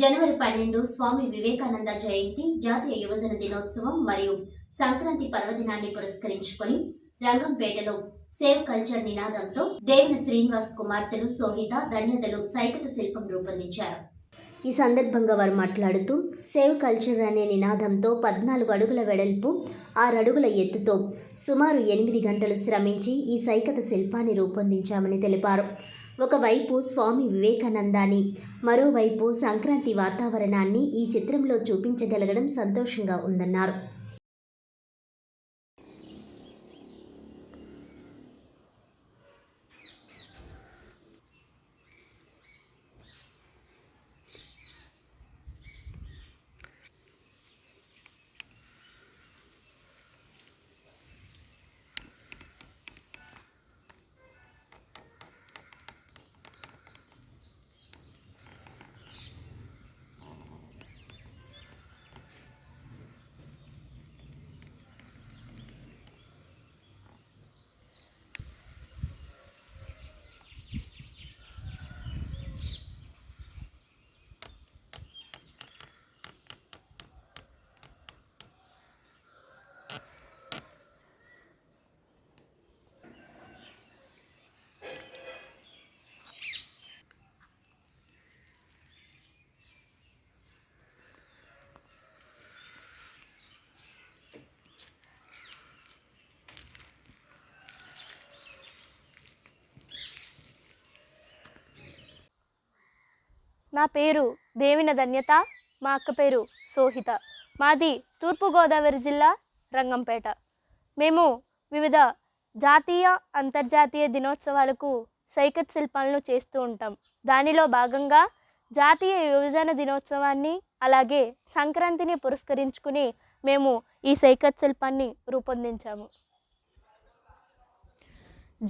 జనవరి పన్నెండు స్వామి వివేకానంద జయంతి జాతీయ యువజన దినోత్సవం మరియు సంక్రాంతి పర్వదినాన్ని పురస్కరించుకొని రంగంపేటలో సేవ్ కల్చర్ నినాదంతో దేవుని శ్రీనివాస్ కుమార్తెలు సోహిత ధన్యతలు సైకత శిల్పం రూపొందించారు. ఈ సందర్భంగా వారు మాట్లాడుతూ సేవ్ కల్చర్ అనే నినాదంతో పద్నాలుగు అడుగుల వెడల్పు ఆరు అడుగుల ఎత్తుతో సుమారు ఎనిమిది గంటలు శ్రమించి ఈ సైకత శిల్పాన్ని రూపొందించామని తెలిపారు. ఒకవైపు స్వామి వివేకానందాన్ని మరోవైపు సంక్రాంతి వాతావరణాన్ని ఈ చిత్రంలో చూపించగలగడం సంతోషంగా ఉందన్నారు. నా పేరు దేవిన ధన్యత మా అక్క పేరు సోహిత. మాది తూర్పుగోదావరి జిల్లా రంగంపేట. మేము వివిధ జాతీయ అంతర్జాతీయ దినోత్సవాలకు సైకత్ శిల్పాలను చేస్తూ ఉంటాం. దానిలో భాగంగా జాతీయ యువజన దినోత్సవాన్ని అలాగే సంక్రాంతిని పురస్కరించుకుని మేము ఈ సైకత్ శిల్పాన్ని రూపొందించాము.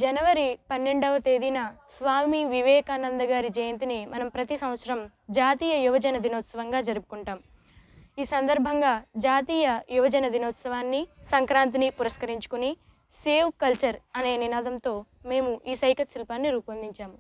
జనవరి పన్నెండవ తేదీన స్వామి వివేకానంద గారి జయంతిని మనం ప్రతి సంవత్సరం జాతీయ యువజన దినోత్సవంగా జరుపుకుంటాం. ఈ సందర్భంగా జాతీయ యువజన దినోత్సవాన్ని సంక్రాంతిని పురస్కరించుకుని సేవ్ కల్చర్ అనే నినాదంతో మేము ఈ సైకత్ శిల్పాన్ని రూపొందించాము.